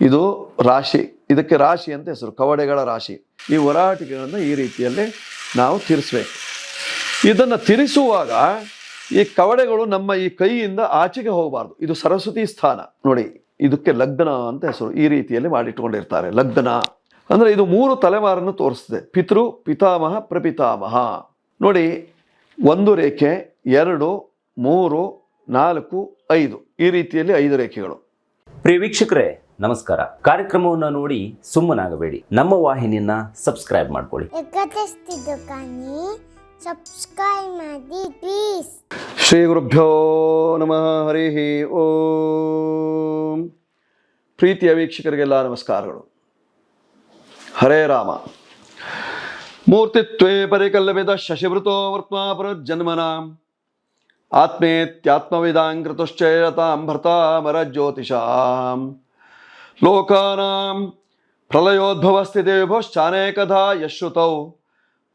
ಇದು ರಾಶಿ, ಇದಕ್ಕೆ ರಾಶಿ ಅಂತ ಹೆಸರು, ಕವಡೆಗಳ ರಾಶಿ. ಈ ಹೊರಾಟಿಕೆಗಳನ್ನು ಈ ರೀತಿಯಲ್ಲಿ ನಾವು ತಿರ್ಸ್ಬೇಕು. ಇದನ್ನು ತಿರಿಸುವಾಗ ಈ ಕವಡೆಗಳು ನಮ್ಮ ಈ ಕೈಯಿಂದ ಆಚೆಗೆ ಹೋಗಬಾರ್ದು. ಇದು ಸರಸ್ವತಿ ಸ್ಥಾನ. ನೋಡಿ, ಇದಕ್ಕೆ ಲಗ್ನ ಅಂತ ಹೆಸರು ಈ ರೀತಿಯಲ್ಲಿ ಮಾಡಿಟ್ಕೊಂಡಿರ್ತಾರೆ. ಲಗ್ನ. ಅಂದರೆ ಇದು ಮೂರು ತಲೆಮಾರನ್ನು ತೋರಿಸ್ತದೆ. ಪಿತೃ, ಪಿತಾಮಹ, ಪ್ರಪಿತಾಮಹ. ನೋಡಿ, ಒಂದು ರೇಖೆ, ಎರಡು, ಮೂರು, ನಾಲ್ಕು, ಐದು. ಈ ರೀತಿಯಲ್ಲಿ ಐದು ರೇಖೆಗಳು. ಪ್ರಿಯ ವೀಕ್ಷಕರೇ ನಮಸ್ಕಾರ. ಕಾರ್ಯಕ್ರಮವನ್ನು ನೋಡಿ ಸುಮ್ಮನಾಗಬೇಡಿ. ನಮ್ಮ ವಾಹಿನಿಯನ್ನ ಸಬ್ಸ್ಕ್ರೈಬ್ ಮಾಡ್ಕೊಳ್ಳಿ. ಸಬ್ಸ್ಕ್ರೈಬ್ ಮಾಡಿ ಪ್ಲೀಸ್ ಶ್ರೀ ಗುರುಭ್ಯೋ ನಮಃ. ಹರಿ ಓಂ. ಪ್ರೀತಿಯ ವೀಕ್ಷಕರಿಗೆಲ್ಲ ನಮಸ್ಕಾರಗಳು. ಹರೇ ರಾಮ. ಮೂರ್ತಿತ್ವೇ ಪರಿಕಲ್ಪಿತ ಶಶಿವೃತೋ ವರ್ತ್ಮಾ ಪುನರ್ಜನ್ಮನ ಆತ್ಮೇತ್ಯಾತ್ಮವಿದಾಂಕೃತಶ್ಚೇಯತಾಂ ಭರ್ತಾಮರ ಜ್ಯೋತಿಷಾಂ. ಲೋಕಾನಾಂ ಪ್ರಲಯೋದ್ಭವಸ್ಥಿತಿ ವಿಭೋಶ್ಚಾನೇಕಧಾ ಯಶ್ರುತೌ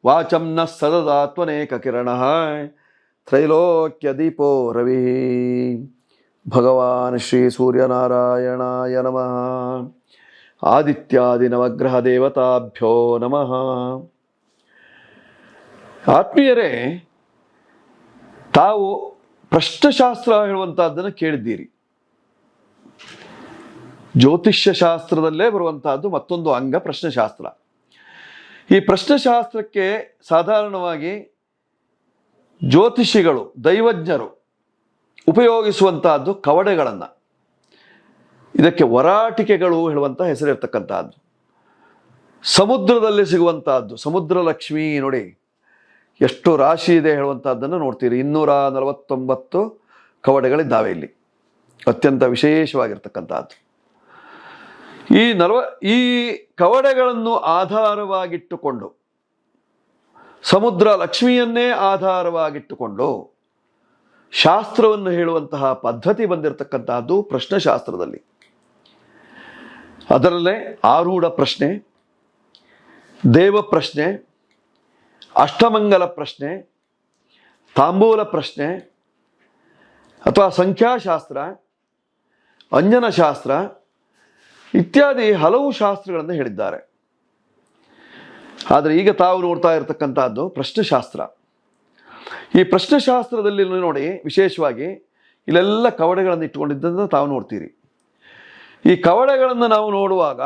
ವಾಚಂ ನ ಸದದಾತ್ಮನೇಕ ಕಿರಣ ತ್ರೈಲೋಕ್ಯ ದೀಪೋ ರವಿ ಭಗವಾನ್ ಶ್ರೀ ಸೂರ್ಯನಾರಾಯಣಾಯ ನಮಃ ಆದಿತ್ಯಾದಿ ನವಗ್ರಹ ದೇವತಾಭ್ಯೋ ನಮಃ ಆತ್ಮೀಯರೇ ತಾವು ಪ್ರಶ್ನಶಾಸ್ತ್ರ ಹೇಳುವಂತಹದ್ದನ್ನು ಕೇಳಿದ್ದೀರಿ. ಜ್ಯೋತಿಷ್ಯ ಶಾಸ್ತ್ರದಲ್ಲೇ ಬರುವಂತಹದ್ದು ಮತ್ತೊಂದು ಅಂಗ ಪ್ರಶ್ನಶಾಸ್ತ್ರ. ಈ ಪ್ರಶ್ನಶಾಸ್ತ್ರಕ್ಕೆ ಸಾಧಾರಣವಾಗಿ ಜ್ಯೋತಿಷಿಗಳು, ದೈವಜ್ಞರು ಉಪಯೋಗಿಸುವಂತಹದ್ದು ಕವಡೆಗಳನ್ನು. ಇದಕ್ಕೆ ವರಾಟಿಕೆಗಳು ಹೇಳುವಂಥ ಹೆಸರಿರ್ತಕ್ಕಂತಹದ್ದು. ಸಮುದ್ರದಲ್ಲಿ ಸಿಗುವಂತಹದ್ದು ಸಮುದ್ರ ಲಕ್ಷ್ಮಿ ನೋಡಿ. ಎಷ್ಟು ರಾಶಿ ಇದೆ ಹೇಳುವಂಥದ್ದನ್ನು ನೋಡ್ತೀರಿ. ಇನ್ನೂರ ನಲವತ್ತೊಂಬತ್ತು ಕವಡೆಗಳಿದ್ದಾವೆ ಇಲ್ಲಿ. ಅತ್ಯಂತ ವಿಶೇಷವಾಗಿರ್ತಕ್ಕಂತಹದ್ದು. ಈ ನಲವ, ಈ ಕವಡೆಗಳನ್ನು ಆಧಾರವಾಗಿಟ್ಟುಕೊಂಡು, ಸಮುದ್ರ ಲಕ್ಷ್ಮಿಯನ್ನೇ ಆಧಾರವಾಗಿಟ್ಟುಕೊಂಡು, ಶಾಸ್ತ್ರವನ್ನು ಹೇಳುವಂತಹ ಪದ್ಧತಿ ಬಂದಿರತಕ್ಕಂತಹದ್ದು ಪ್ರಶ್ನಶಾಸ್ತ್ರದಲ್ಲಿ. ಅದರಲ್ಲೇ ಆರೂಢ ಪ್ರಶ್ನೆ, ದೇವ ಪ್ರಶ್ನೆ, ಅಷ್ಟಮಂಗಲ ಪ್ರಶ್ನೆ, ತಾಂಬೂಲ ಪ್ರಶ್ನೆ, ಅಥವಾ ಸಂಖ್ಯಾಶಾಸ್ತ್ರ, ಅಂಜನಶಾಸ್ತ್ರ ಇತ್ಯಾದಿ ಹಲವು ಶಾಸ್ತ್ರಗಳನ್ನು ಹೇಳಿದ್ದಾರೆ. ಆದರೆ ಈಗ ತಾವು ನೋಡ್ತಾ ಇರತಕ್ಕಂಥದ್ದು ಪ್ರಶ್ನೆಶಾಸ್ತ್ರ. ಈ ಪ್ರಶ್ನೆಶಾಸ್ತ್ರದಲ್ಲಿ ನೋಡಿ ವಿಶೇಷವಾಗಿ ಇಲ್ಲೆಲ್ಲ ಕವಡೆಗಳನ್ನು ಇಟ್ಟುಕೊಂಡಿದ್ದನ್ನು ತಾವು ನೋಡ್ತೀರಿ. ಈ ಕವಡೆಗಳನ್ನು ನಾವು ನೋಡುವಾಗ,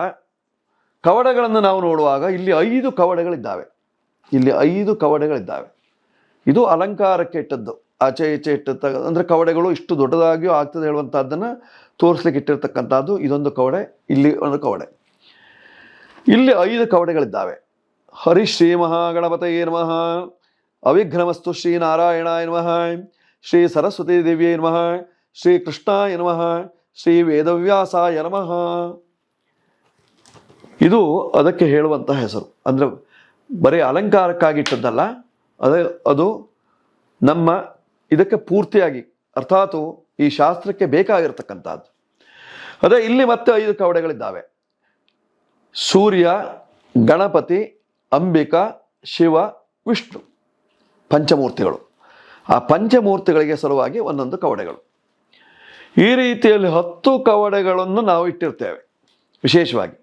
ಕವಡೆಗಳನ್ನು ನಾವು ನೋಡುವಾಗ ಇಲ್ಲಿ ಐದು ಕವಡೆಗಳಿದ್ದಾವೆ. ಇಲ್ಲಿ ಐದು ಕವಡೆಗಳಿದ್ದಾವೆ. ಇದು ಅಲಂಕಾರಕ್ಕೆ ಇಟ್ಟದ್ದು. ಆಚೆ ಈಚೆ ಇಟ್ಟ ಅಂದರೆ ಕವಡೆಗಳು ಇಷ್ಟು ದೊಡ್ಡದಾಗಿಯೂ ಆಗ್ತದೆ ಹೇಳುವಂಥದ್ದನ್ನು ತೋರಿಸ್ಲಿಕ್ಕೆ ಇಟ್ಟಿರ್ತಕ್ಕಂಥದ್ದು ಇದೊಂದು ಕವಡೆ, ಇಲ್ಲಿ ಒಂದು ಕವಡೆ. ಇಲ್ಲಿ ಐದು ಕವಡೆಗಳಿದ್ದಾವೆ. ಹರಿ ಶ್ರೀ ಮಹಾಗಣಪತಯೇ ನಮಃ. ಅವಿಘ್ನಮಸ್ತು ಶ್ರೀ ನಾರಾಯಣ ನಮಃ. ಶ್ರೀ ಸರಸ್ವತಿ ದೇವಿಯೇ ನಮಃ. ಶ್ರೀ ಕೃಷ್ಣ ನಮಃ. ಶ್ರೀ ವೇದವ್ಯಾಸ ನಮಃ. ಇದು ಅದಕ್ಕೆ ಹೇಳುವಂತಹ ಹೆಸರು. ಅಂದರೆ ಬರೀ ಅಲಂಕಾರಕ್ಕಾಗಿಟ್ಟದ್ದಲ್ಲ ಅದೇ ಅದು ನಮ್ಮ ಇದಕ್ಕೆ ಪೂರ್ತಿಯಾಗಿ, ಅರ್ಥಾತ್ ಈ ಶಾಸ್ತ್ರಕ್ಕೆ ಬೇಕಾಗಿರ್ತಕ್ಕಂಥದ್ದು. ಅದೇ ಇಲ್ಲಿ ಮತ್ತೆ ಐದು ಕವಡೆಗಳಿದ್ದಾವೆ. ಸೂರ್ಯ, ಗಣಪತಿ, ಅಂಬಿಕಾ, ಶಿವ, ವಿಷ್ಣು, ಪಂಚಮೂರ್ತಿಗಳು. ಆ ಪಂಚಮೂರ್ತಿಗಳಿಗೆ ಸಲುವಾಗಿ ಒಂದೊಂದು ಕವಡೆಗಳು. ಈ ರೀತಿಯಲ್ಲಿ ಹತ್ತು ಕವಡೆಗಳನ್ನು ನಾವು ಇಟ್ಟಿರ್ತೇವೆ, ವಿಶೇಷವಾಗಿ.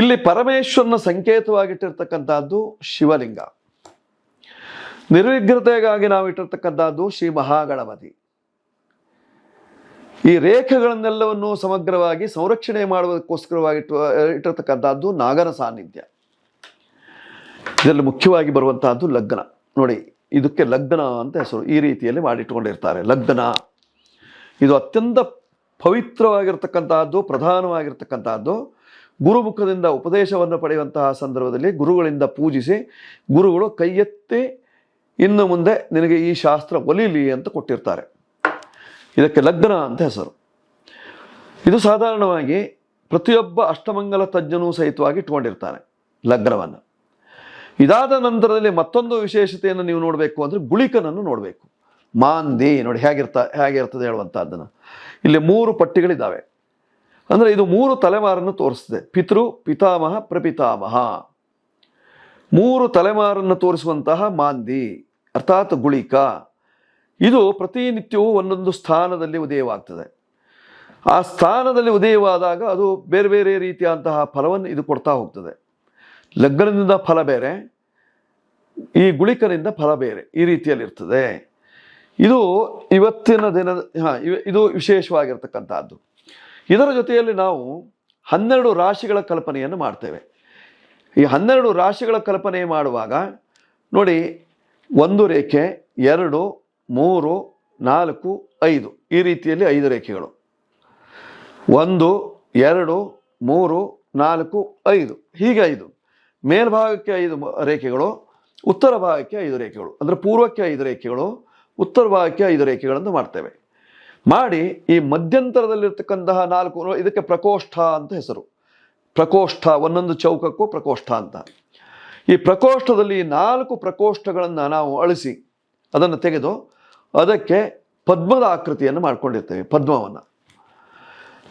ಇಲ್ಲಿ ಪರಮೇಶ್ವರನ ಸಂಕೇತವಾಗಿಟ್ಟಿರ್ತಕ್ಕಂಥದ್ದು ಶಿವಲಿಂಗ. ನಿರ್ವಿಘ್ನತೆಗಾಗಿ ನಾವು ಇಟ್ಟಿರ್ತಕ್ಕಂಥದ್ದು ಶ್ರೀ ಮಹಾಗಣಪತಿ. ಈ ರೇಖೆಗಳನ್ನೆಲ್ಲವನ್ನು ಸಮಗ್ರವಾಗಿ ಸಂರಕ್ಷಣೆ ಮಾಡುವುದಕ್ಕೋಸ್ಕರವಾಗಿ ಇಟ್ಟಿರತಕ್ಕಂಥದ್ದು ನಾಗನ ಸಾನ್ನಿಧ್ಯ. ಇದರಲ್ಲಿ ಮುಖ್ಯವಾಗಿ ಬರುವಂತಹದ್ದು ಲಗ್ನ. ನೋಡಿ, ಇದಕ್ಕೆ ಲಗ್ನ ಅಂತ ಹೆಸರು ಈ ರೀತಿಯಲ್ಲಿ ಮಾಡಿಟ್ಟುಕೊಂಡಿರ್ತಾರೆ. ಲಗ್ನ. ಇದು ಅತ್ಯಂತ ಪವಿತ್ರವಾಗಿರ್ತಕ್ಕಂತಹದ್ದು ಪ್ರಧಾನವಾಗಿರ್ತಕ್ಕಂತಹದ್ದು ಗುರುಮುಖದಿಂದ ಉಪದೇಶವನ್ನು ಪಡೆಯುವಂತಹ ಸಂದರ್ಭದಲ್ಲಿ ಗುರುಗಳಿಂದ ಪೂಜಿಸಿ, ಗುರುಗಳು ಕೈ ಎತ್ತಿ ಇನ್ನು ಮುಂದೆ ನಿನಗೆ ಈ ಶಾಸ್ತ್ರ ಒಲಿಲಿ ಅಂತ ಕೊಟ್ಟಿರ್ತಾರೆ. ಇದಕ್ಕೆ ಲಗ್ನ ಅಂತ ಹೆಸರು. ಇದು ಸಾಧಾರಣವಾಗಿ ಪ್ರತಿಯೊಬ್ಬ ಅಷ್ಟಮಂಗಲ ತಜ್ಞನೂ ಸಹಿತವಾಗಿ ಇಟ್ಕೊಂಡಿರ್ತಾನೆ ಲಗ್ನವನ್ನು. ಇದಾದ ನಂತರದಲ್ಲಿ ಮತ್ತೊಂದು ವಿಶೇಷತೆಯನ್ನು ನೀವು ನೋಡಬೇಕು ಅಂದರೆ ಗುಳಿಕನನ್ನು ನೋಡಬೇಕು. ಮಾಂದಿ ನೋಡಿ ಹೇಗಿರ್ತಾ, ಹೇಗಿರ್ತದೆ ಹೇಳುವಂಥದ್ದನ್ನು ಇಲ್ಲಿ ಮೂರು ಪಟ್ಟಿಗಳಿದ್ದಾವೆ ಅಂದರೆ ಇದು ಮೂರು ತಲೆಮಾರನ್ನು ತೋರಿಸ್ತದೆ. ಪಿತೃ, ಪಿತಾಮಹ, ಪ್ರಪಿತಾಮಹ. ಮೂರು ತಲೆಮಾರನ್ನು ತೋರಿಸುವಂತಹ ಮಾಂದಿ, ಅರ್ಥಾತ್ ಗುಳಿಕ. ಇದು ಪ್ರತಿನಿತ್ಯವೂ ಒಂದೊಂದು ಸ್ಥಾನದಲ್ಲಿ ಉದಯವಾಗ್ತದೆ. ಆ ಸ್ಥಾನದಲ್ಲಿ ಉದಯವಾದಾಗ ಅದು ಬೇರೆ ಬೇರೆ ರೀತಿಯಾದಂತಹ ಫಲವನ್ನು ಇದು ಕೊಡ್ತಾ ಹೋಗ್ತದೆ. ಲಗ್ನದಿಂದ ಫಲ ಬೇರೆ, ಈ ಗುಳಿಕನಿಂದ ಫಲ ಬೇರೆ, ಈ ರೀತಿಯಲ್ಲಿ ಇರ್ತದೆ ಇದು ಇವತ್ತಿನ ದಿನ, ಹಾಂ ಇದು ವಿಶೇಷವಾಗಿರ್ತಕ್ಕಂಥದ್ದು. ಇದರ ಜೊತೆಯಲ್ಲಿ ನಾವು ಹನ್ನೆರಡು ರಾಶಿಗಳ ಕಲ್ಪನೆಯನ್ನು ಮಾಡ್ತೇವೆ. ಈ ಹನ್ನೆರಡು ರಾಶಿಗಳ ಕಲ್ಪನೆ ಮಾಡುವಾಗ ನೋಡಿ, ಒಂದು ರೇಖೆ, ಎರಡು ಮೂರು, ನಾಲ್ಕು, ಐದು. ಈ ರೀತಿಯಲ್ಲಿ ಐದು ರೇಖೆಗಳು. ಒಂದು, ಎರಡು, ಮೂರು, ನಾಲ್ಕು, ಐದು. ಹೀಗೆ ಐದು. ಮೇಲ್ಭಾಗಕ್ಕೆ ಐದು ರೇಖೆಗಳು, ಉತ್ತರ ಭಾಗಕ್ಕೆ ಐದು ರೇಖೆಗಳು. ಅಂದರೆ ಪೂರ್ವಕ್ಕೆ ಐದು ರೇಖೆಗಳು, ಉತ್ತರ ಭಾಗಕ್ಕೆ ಐದು ರೇಖೆಗಳನ್ನು ಮಾಡ್ತೇವೆ. ಮಾಡಿ ಈ ಮಧ್ಯಂತರದಲ್ಲಿರ್ತಕ್ಕಂತಹ ನಾಲ್ಕು, ಇದಕ್ಕೆ ಪ್ರಕೋಷ್ಠ ಅಂತ ಹೆಸರು. ಪ್ರಕೋಷ್ಠ, ಒಂದೊಂದು ಚೌಕಕ್ಕೂ ಪ್ರಕೋಷ್ಠ ಅಂತ. ಈ ಪ್ರಕೋಷ್ಠದಲ್ಲಿ ನಾಲ್ಕು ಪ್ರಕೋಷ್ಠಗಳನ್ನು ನಾವು ಅಳಿಸಿ, ಅದನ್ನು ತೆಗೆದು ಅದಕ್ಕೆ ಪದ್ಮದ ಆಕೃತಿಯನ್ನು ಮಾಡ್ಕೊಂಡಿರ್ತೇವೆ, ಪದ್ಮವನ್ನು.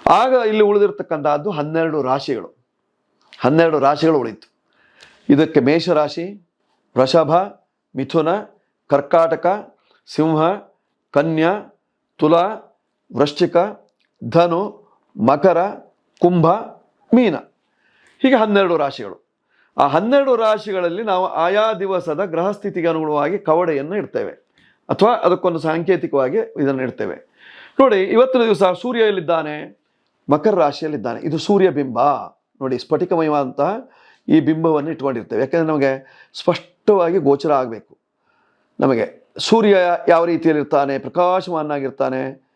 ಆಗ ಇಲ್ಲಿ ಉಳಿದಿರ್ತಕ್ಕಂಥದ್ದು ಹನ್ನೆರಡು ರಾಶಿಗಳು. ಹನ್ನೆರಡು ರಾಶಿಗಳು ಉಳಿತು. ಇದಕ್ಕೆ ಮೇಷರಾಶಿ, ವೃಷಭ, ಮಿಥುನ, ಕರ್ಕಾಟಕ, ಸಿಂಹ, ಕನ್ಯಾ, ತುಲಾ, ವೃಶ್ಚಿಕ, ಧನು, ಮಕರ, ಕುಂಭ, ಮೀನ. ಹೀಗೆ ಹನ್ನೆರಡು ರಾಶಿಗಳು. ಆ ಹನ್ನೆರಡು ರಾಶಿಗಳಲ್ಲಿ ನಾವು ಆಯಾ ದಿವಸದ ಗ್ರಹಸ್ಥಿತಿಗೆ ಅನುಗುಣವಾಗಿ ಕವಡೆಯನ್ನು ಇಡ್ತೇವೆ. ಅಥವಾ ಅದಕ್ಕೊಂದು ಸಾಂಕೇತಿಕವಾಗಿ ಇದನ್ನು ಇಡ್ತೇವೆ. ನೋಡಿ, ಇವತ್ತಿನ ದಿವಸ ಸೂರ್ಯ ಎಲ್ಲಿದ್ದಾನೆ? ಮಕರ ರಾಶಿಯಲ್ಲಿದ್ದಾನೆ. ಇದು ಸೂರ್ಯ ಬಿಂಬ. ನೋಡಿ, ಸ್ಫಟಿಕಮಯವಾದಂತಹ ಈ ಬಿಂಬವನ್ನು ಇಟ್ಕೊಂಡಿರ್ತೇವೆ. ಯಾಕೆಂದರೆ ನಮಗೆ ಸ್ಪಷ್ಟವಾಗಿ ಗೋಚರ ಆಗಬೇಕು. ನಮಗೆ ಸೂರ್ಯ ಯಾವ ರೀತಿಯಲ್ಲಿರ್ತಾನೆ? ಪ್ರಕಾಶಮಾನಾಗಿರ್ತಾನೆ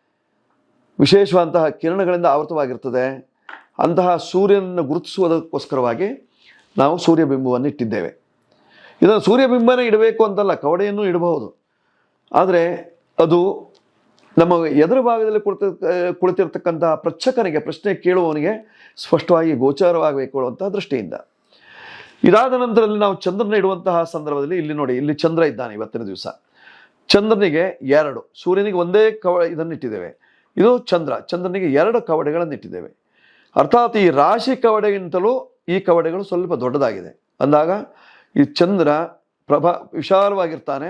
ವಿಶೇಷವಾದಂತಹ ಕಿರಣಗಳಿಂದ ಆವೃತವಾಗಿರ್ತದೆ. ಅಂತಹ ಸೂರ್ಯನನ್ನು ಗುರುತಿಸುವುದಕ್ಕೋಸ್ಕರವಾಗಿ ನಾವು ಸೂರ್ಯಬಿಂಬವನ್ನು ಇಟ್ಟಿದ್ದೇವೆ. ಇದನ್ನು ಸೂರ್ಯಬಿಂಬನೇ ಇಡಬೇಕು ಅಂತಲ್ಲ, ಕವಡೆಯನ್ನು ಇಡಬಹುದು. ಆದರೆ ಅದು ನಮ್ಮ ಎದುರು ಭಾಗದಲ್ಲಿ ಕುಳಿತ ಕುಳಿತಿರ್ತಕ್ಕಂತಹ ಪ್ರಚಕನಿಗೆ ಪ್ರಶ್ನೆ ಕೇಳುವವನಿಗೆ ಸ್ಪಷ್ಟವಾಗಿ ಗೋಚಾರವಾಗಬೇಕು ಅಂತ ದೃಷ್ಟಿಯಿಂದ. ಇದಾದ ನಂತರದಲ್ಲಿ ನಾವು ಚಂದ್ರನ ಇಡುವಂತಹ ಸಂದರ್ಭದಲ್ಲಿ ಇಲ್ಲಿ ನೋಡಿ, ಇಲ್ಲಿ ಚಂದ್ರ ಇದ್ದಾನೆ ಇವತ್ತಿನ ದಿವಸ. ಚಂದ್ರನಿಗೆ ಎರಡು, ಸೂರ್ಯನಿಗೆ ಒಂದೇ ಕವ ಇದನ್ನಿಟ್ಟಿದ್ದೇವೆ. ಇದು ಚಂದ್ರ, ಚಂದ್ರನಿಗೆ ಎರಡು ಕವಡೆಗಳನ್ನು ಇಟ್ಟಿದ್ದೇವೆ ಅರ್ಥಾತ್ ಈ ರಾಶಿ ಕವಡೆಗಿಂತಲೂ ಈ ಕವಡೆಗಳು ಸ್ವಲ್ಪ ದೊಡ್ಡದಾಗಿದೆ. ಅಂದಾಗ ಈ ಚಂದ್ರ ಪ್ರಭಾ ವಿಶಾಲವಾಗಿರ್ತಾನೆ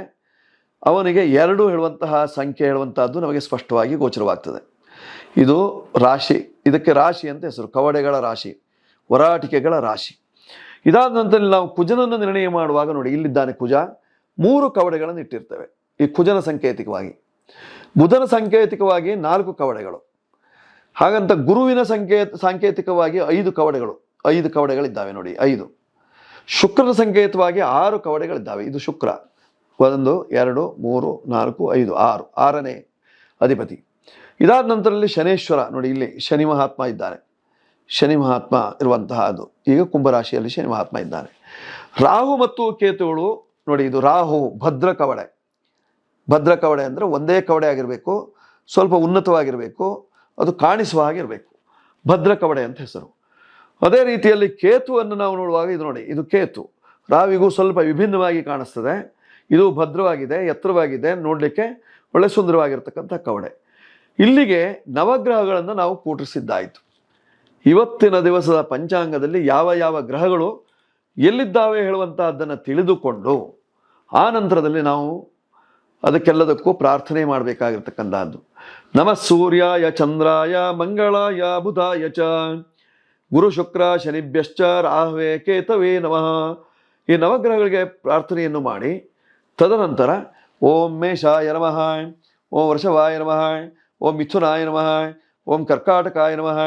ಅವನಿಗೆ ಎರಡು ಹೇಳುವಂತಹ ಸಂಖ್ಯೆ ಹೇಳುವಂತಹದ್ದು ನಮಗೆ ಸ್ಪಷ್ಟವಾಗಿ ಗೋಚರವಾಗ್ತದೆ. ಇದು ರಾಶಿ, ಇದಕ್ಕೆ ರಾಶಿ ಅಂತ ಹೆಸರು, ಕವಡೆಗಳ ರಾಶಿ ವರಾಟಿಕೆಗಳ ರಾಶಿ. ಇದಾದ ನಂತರ ನಾವು ಕುಜನನ್ನು ನಿರ್ಣಯ ಮಾಡುವಾಗ ನೋಡಿ, ಇಲ್ಲಿದ್ದಾನೆ ಕುಜ, ಮೂರು ಕವಡೆಗಳನ್ನು ಇಟ್ಟಿರ್ತೇವೆ. ಈ ಕುಜನ ಸಂಕೇತಿಕವಾಗಿ. ಬುಧನ ಸಂಕೇತಿಕವಾಗಿ ನಾಲ್ಕು ಕವಡೆಗಳು. ಹಾಗಂತ ಗುರುವಿನ ಸಂಕೇತ ಸಾಂಕೇತಿಕವಾಗಿ ಐದು ಕವಡೆಗಳು. ಐದು ಕವಡೆಗಳಿದ್ದಾವೆ ನೋಡಿ, ಐದು. ಶುಕ್ರನ ಸಂಕೇತವಾಗಿ ಆರು ಕವಡೆಗಳಿದ್ದಾವೆ. ಇದು ಶುಕ್ರ. ಒಂದು, ಎರಡು, ಮೂರು, ನಾಲ್ಕು, ಐದು, ಆರು, ಆರನೇ ಅಧಿಪತಿ. ಇದಾದ ನಂತರದಲ್ಲಿ ಶನೇಶ್ವರ, ನೋಡಿ ಇಲ್ಲಿ ಶನಿ ಮಹಾತ್ಮ ಇದ್ದಾನೆ ಶನಿ ಮಹಾತ್ಮ ಇರುವಂತಹ ಅದು. ಈಗ ಕುಂಭರಾಶಿಯಲ್ಲಿ ಶನಿ ಮಹಾತ್ಮ ಇದ್ದಾನೆ ರಾಹು ಮತ್ತು ಕೇತುಗಳು, ನೋಡಿ ಇದು ರಾಹು, ಭದ್ರ ಕವಡೆ. ಭದ್ರ ಕವಡೆ ಅಂದರೆ ಒಂದೇ ಕವಡೆ ಆಗಿರಬೇಕು, ಸ್ವಲ್ಪ ಉನ್ನತವಾಗಿರಬೇಕು, ಅದು ಕಾಣಿಸುವ ಹಾಗಿರಬೇಕು ಭದ್ರ ಕವಡೆ ಅಂತ ಹೆಸರು. ಅದೇ ರೀತಿಯಲ್ಲಿ ಕೇತುವನ್ನು ನಾವು ನೋಡುವಾಗ ಇದು ನೋಡಿ, ಇದು ಕೇತು. ರಾವಿಗೂ ಸ್ವಲ್ಪ ವಿಭಿನ್ನವಾಗಿ ಕಾಣಿಸ್ತದೆ. ಇದು ಭದ್ರವಾಗಿದೆ, ಎತ್ತರವಾಗಿದೆ, ನೋಡಲಿಕ್ಕೆ ಒಳ್ಳೆ ಸುಂದರವಾಗಿರ್ತಕ್ಕಂಥ ಕವಡೆ. ಇಲ್ಲಿಗೆ ನವಗ್ರಹಗಳನ್ನು ನಾವು ಕೂಟಿಸಿದ್ದಾಯಿತು ಇವತ್ತಿನ ದಿವಸದ ಪಂಚಾಂಗದಲ್ಲಿ ಯಾವ ಯಾವ ಗ್ರಹಗಳು ಎಲ್ಲಿದ್ದಾವೆ ಹೇಳುವಂತಹದ್ದನ್ನು ತಿಳಿದುಕೊಂಡು ಆ ನಂತರದಲ್ಲಿ ನಾವು ಅದಕ್ಕೆಲ್ಲದಕ್ಕೂ ಪ್ರಾರ್ಥನೆ ಮಾಡಬೇಕಾಗಿರ್ತಕ್ಕಂಥದ್ದು. ನಮ ಸೂರ್ಯಾಯ, ಚಂದ್ರಾಯ, ಮಂಗಳಾಯ, ಬುಧಾಯ ಚ, ಗುರು ಶುಕ್ರ, ಶನಿಭ್ಯಶ್ಚ, ರಾಹವೇ, ಕೇತವೇ ನಮಃ. ಈ ನವಗ್ರಹಗಳಿಗೆ ಪ್ರಾರ್ಥನೆಯನ್ನು ಮಾಡಿ ತದನಂತರ ಓಂ ಮೇಷಾಯ ನಮಃ ಓಂ ವೃಷಭಾಯ ನಮಃ ಓಂ ಮಿಥುನಾಯ ನಮಃ ಓಂ ಕರ್ಕಾಟಕಾಯ ನಮಃ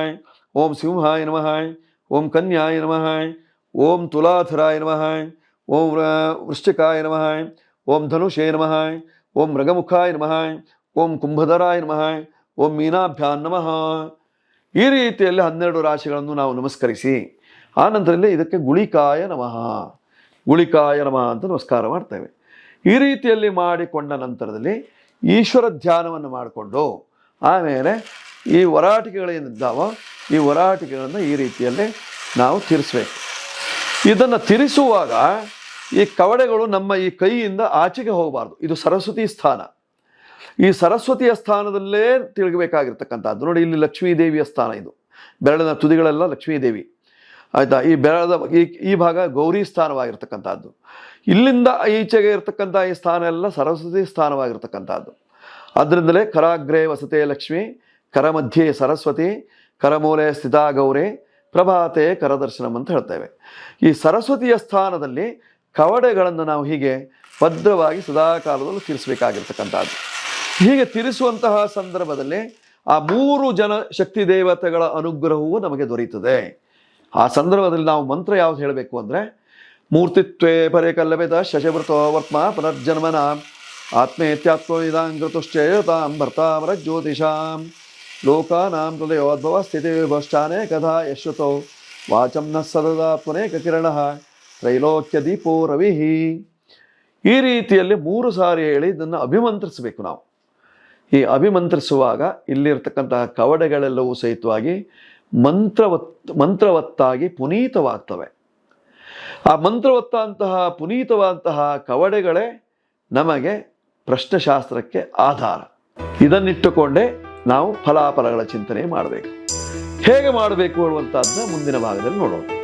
ಓಂ ಸಿಂಹಾಯ ನಮಃ ಓಂ ಕನ್ಯಾಯ ನಮಃ ಓಂ ತುಲಾಧರಾಯ ನಮಃ ಓಂ ವೃಶ್ಚಿಕಾಯ ನಮಃ ಓಂ ಧನುಷೇ ನಮಃ ಓಂ ಮೃಗಮುಖಾಯ ನಮಃ ಓಂ ಕುಂಭಧರಾಯ ನಮಃ ಓಂ ಮೀನಾಭ್ಯಾನ್ ನಮಃ ಈ ರೀತಿಯಲ್ಲಿ ಹನ್ನೆರಡು ರಾಶಿಗಳನ್ನು ನಾವು ನಮಸ್ಕರಿಸಿ ಆ ಇದಕ್ಕೆ ಗುಳಿಕಾಯ ನಮಃ ಗುಳಿಕಾಯ ನಮಃ ಅಂತ ನಮಸ್ಕಾರ ಮಾಡ್ತೇವೆ ಈ ರೀತಿಯಲ್ಲಿ ಮಾಡಿಕೊಂಡ ನಂತರದಲ್ಲಿ ಈಶ್ವರ ಧ್ಯಾನವನ್ನು ಮಾಡಿಕೊಂಡು ಆಮೇಲೆ ಈ ವರಾಟಿಕೆಗಳೇನಿದ್ದಾವೋ ಈ ವರಾಟಿಕೆಗಳನ್ನು ಈ ರೀತಿಯಲ್ಲಿ ನಾವು ತಿರಿಸಬೇಕು. ಇದನ್ನು ತಿರಿಸುವಾಗ ಈ ಕವಡೆಗಳು ನಮ್ಮ ಈ ಕೈಯಿಂದ ಆಚೆಗೆ ಹೋಗಬಾರ್ದು. ಇದು ಸರಸ್ವತಿ ಸ್ಥಾನ. ಈ ಸರಸ್ವತಿಯ ಸ್ಥಾನದಲ್ಲೇ ತಿರುಗಬೇಕಾಗಿರ್ತಕ್ಕಂಥದ್ದು. ನೋಡಿ, ಇಲ್ಲಿ ಲಕ್ಷ್ಮೀ ದೇವಿಯ ಸ್ಥಾನ ಇದು. ಬೆರಳಿನ ತುದಿಗಳೆಲ್ಲ ಲಕ್ಷ್ಮೀ ದೇವಿ. ಆಯ್ತಾ? ಈ ಬೆರಳದ ಈ ಈ ಭಾಗ ಗೌರಿ ಸ್ಥಾನವಾಗಿರ್ತಕ್ಕಂಥದ್ದು. ಇಲ್ಲಿಂದ ಈಚೆಗೆ ಇರತಕ್ಕಂಥ ಈ ಸ್ಥಾನ ಎಲ್ಲ ಸರಸ್ವತಿ ಸ್ಥಾನವಾಗಿರ್ತಕ್ಕಂಥದ್ದು. ಅದರಿಂದಲೇ ಕರಾಗ್ರೆ ವಸತೆ ಲಕ್ಷ್ಮಿ, ಕರಮಧ್ಯೆ ಸರಸ್ವತಿ, ಕರಮೂಲೆ ಸ್ಥಿತಾ ಗೌರಿ, ಪ್ರಭಾತೆ ಕರದರ್ಶನಂ ಅಂತ ಹೇಳ್ತೇವೆ. ಈ ಸರಸ್ವತಿಯ ಸ್ಥಾನದಲ್ಲಿ ಕವಡೆಗಳನ್ನು ನಾವು ಹೀಗೆ ಭದ್ರವಾಗಿ ಸದಾ ಕಾಲದಲ್ಲೂ ತಿರ್ಸ್ಬೇಕಾಗಿರ್ತಕ್ಕಂಥದ್ದು. ಹೀಗೆ ತಿರಿಸುವಂತಹ ಸಂದರ್ಭದಲ್ಲಿ ಆ ಮೂರು ಜನ ಶಕ್ತಿ ದೇವತೆಗಳ ಅನುಗ್ರಹವು ನಮಗೆ ದೊರೆಯುತ್ತದೆ ಆ ಸಂದರ್ಭದಲ್ಲಿ ನಾವು ಮಂತ್ರ ಯಾವ್ದು ಹೇಳಬೇಕು ಅಂದರೆ ಮೂರ್ತಿತ್ವೇ ಪರಿಕಲ್ಪಿತ ಶಶವೃತೋ ವರ್ತ್ಮ ಪುನರ್ಜನ್ಮನ. ಆತ್ಮೇತ್ಯಾತ್ಮವಿದಾಂಗತುಶ್ಚೇತಾಂ ಭರ್ತಾವರ ಜ್ಯೋತಿಷಾಂ. ಲೋಕಾನಾಂ ಹೃದಯೋದ್ಭವ ಸ್ಥಿತಿ ವಿಭಷ್ಟಾನೇ ಕಥಾ ಯಶ್ವತೋ. ವಾಚಂ ನ ಸದಾ ಪುನೇಕ ಕಿರಣ. ತ್ರೈಲೋಕ್ಯ ದೀಪೋ ರವಿಹಿ ಈ ರೀತಿಯಲ್ಲಿ ಮೂರು ಸಾರಿ ಹೇಳಿ ಇದನ್ನು ಅಭಿಮಂತ್ರಿಸಬೇಕು ನಾವು. ಈ ಅಭಿಮಂತ್ರಿಸುವಾಗ ಇಲ್ಲಿರ್ತಕ್ಕಂತಹ ಕವಡೆಗಳೆಲ್ಲವೂ ಸಹಿತವಾಗಿ ಮಂತ್ರವತ್, ಮಂತ್ರವತ್ತಾಗಿ ಪುನೀತವಾಗ್ತವೆ. ಆ ಮಂತ್ರವತ್ತಂತಹ ಪುನೀತವಾದಂತಹ ಕವಡೆಗಳೇ ನಮಗೆ ಪ್ರಶ್ನಶಾಸ್ತ್ರಕ್ಕೆ ಆಧಾರ. ಇದನ್ನಿಟ್ಟುಕೊಂಡೇ ನಾವು ಫಲಾಫಲಗಳ ಚಿಂತನೆ ಮಾಡಬೇಕು. ಹೇಗೆ ಮಾಡಬೇಕು ಅನ್ನುವಂಥದ್ದನ್ನ ಮುಂದಿನ ಭಾಗದಲ್ಲಿ ನೋಡೋಣ.